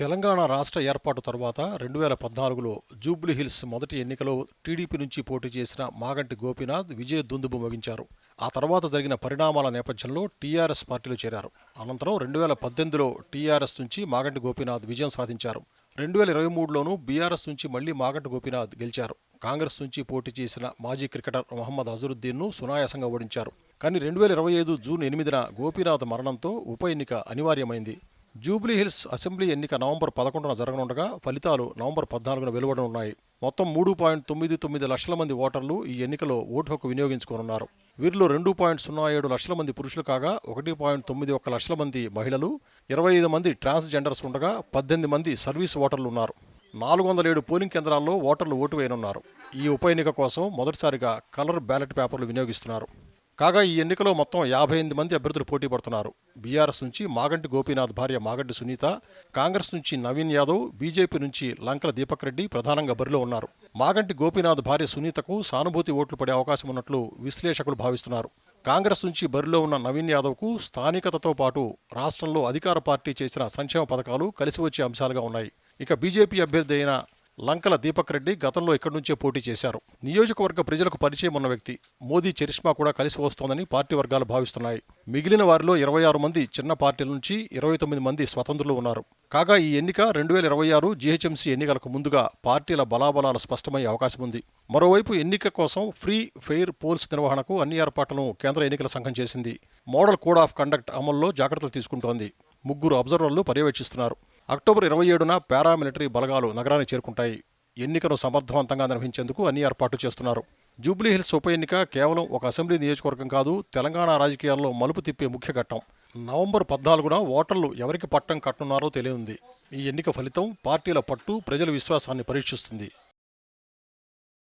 తెలంగాణ రాష్ట్ర ఏర్పాటు తర్వాత రెండు వేల పద్నాలుగులో జూబ్లీహిల్స్ మొదటి ఎన్నికలో టీడీపీ నుంచి పోటీ చేసిన మాగంటి గోపీనాథ్ విజయ దుందుబు మోగించారు. ఆ తర్వాత జరిగిన పరిణామాల నేపథ్యంలో టీఆర్ఎస్ పార్టీలో చేరారు. అనంతరం రెండు వేల పద్దెనిమిదిలో టీఆర్ఎస్ నుంచి మాగంటి గోపీనాథ్ విజయం సాధించారు. రెండు వేల ఇరవై మూడులోనూ బీఆర్ఎస్ నుంచి మళ్ళీ మాగంటి గోపీనాథ్ గెలిచారు. కాంగ్రెస్ నుంచి పోటీ చేసిన మాజీ క్రికెటర్ మహమ్మద్ అజరుద్దీన్ను సునాయాసంగా ఓడించారు. కానీ రెండు వేల ఇరవై ఐదు జూన్ ఎనిమిదిన గోపీనాథ్ మరణంతో ఉప ఎన్నిక అనివార్యమైంది. జూబ్లీహిల్స్ అసెంబ్లీ ఎన్నిక నవంబర్ పదకొండున జరగనుండగా ఫలితాలు నవంబర్ పద్నాలుగున వెలువడనున్నాయి. మొత్తం మూడు పాయింట్ తొమ్మిది తొమ్మిది లక్షల మంది ఓటర్లు ఈ ఎన్నికలో ఓటు హక్కు వినియోగించుకోనున్నారు. వీరిలో రెండు పాయింట్ సున్నా ఏడు లక్షల మంది పురుషులు కాగా ఒకటి పాయింట్ తొమ్మిది ఒక్క లక్షల మంది మహిళలు ఇరవై ఐదు మంది ట్రాన్స్జెండర్స్ ఉండగా పద్దెనిమిది మంది సర్వీస్ ఓటర్లు ఉన్నారు. నాలుగు వందల ఏడు పోలింగ్ కేంద్రాల్లో ఓటర్లు ఓటు వేయనున్నారు. ఈ ఉప ఎన్నిక కోసం మొదటిసారిగా కలర్ బ్యాలెట్ పేపర్లు వినియోగిస్తున్నారు. కాగా ఈ ఎన్నికలో మొత్తం యాభై ఎనిమిది మంది అభ్యర్థులు పోటీ పడుతున్నారు. బీఆర్ఎస్ నుంచి మాగంటి గోపీనాథ్ భార్య మాగంటి సునీత కాంగ్రెస్ నుంచి నవీన్ యాదవ్ బీజేపీ నుంచి లంకల దీపక్ రెడ్డి ప్రధానంగా బరిలో ఉన్నారు. మాగంటి గోపీనాథ్ భార్య సునీతకు సానుభూతి ఓట్లు పడే అవకాశం ఉన్నట్లు విశ్లేషకులు భావిస్తున్నారు. కాంగ్రెస్ నుంచి బరిలో ఉన్న నవీన్ యాదవ్కు స్థానికతతో పాటు రాష్ట్రంలో అధికార పార్టీ చేసిన సంక్షేమ పథకాలు కలిసి వచ్చే అంశాలుగా ఉన్నాయి. ఇక బీజేపీ అభ్యర్థి అయిన లంకల దీపక్ రెడ్డి గతంలో ఇక్కడి నుంచే పోటీ చేశారు. నియోజకవర్గ ప్రజలకు పరిచయం ఉన్న వ్యక్తి. మోదీ చరిష్మా కూడా కలిసి వస్తోందని పార్టీ వర్గాలు భావిస్తున్నాయి. మిగిలిన వారిలో ఇరవై ఆరు మంది చిన్న పార్టీల నుంచి ఇరవై తొమ్మిది మంది స్వతంత్రులు ఉన్నారు. కాగా ఈ ఎన్నిక రెండు వేల ఇరవై ఆరు జీహెచ్ఎంసీ ఎన్నికలకు ముందుగా పార్టీల బలాబలాలు స్పష్టమయ్యే అవకాశం ఉంది. మరోవైపు ఎన్నిక కోసం ఫ్రీ ఫెయిర్ పోల్స్ నిర్వహణకు అన్ని ఏర్పాట్లను కేంద్ర ఎన్నికల సంఘం చేసింది. మోడల్ కోడ్ ఆఫ్ కండక్ట్ అమల్లో జాగ్రత్తలు తీసుకుంటోంది. ముగ్గురు అబ్జర్వర్లు పర్యవేక్షిస్తున్నారు. అక్టోబర్ ఇరవై ఏడున పారామిలిటరీ బలగాలు నగరాన్ని చేరుకుంటాయి. ఎన్నికను సమర్థవంతంగా నిర్వహించేందుకు అన్ని ఏర్పాట్లు చేస్తున్నారు. జూబ్లీహిల్స్ ఉప ఎన్నిక కేవలం ఒక అసెంబ్లీ నియోజకవర్గం కాదు తెలంగాణ రాజకీయాల్లో మలుపు తిప్పే ముఖ్య ఘట్టం. నవంబర్ పద్నాలుగున ఓటర్లు ఎవరికి పట్టం కట్టనున్నారో తెలియనుంది. ఈ ఎన్నిక ఫలితం పార్టీల పట్టు ప్రజల విశ్వాసాన్ని పరీక్షిస్తుంది.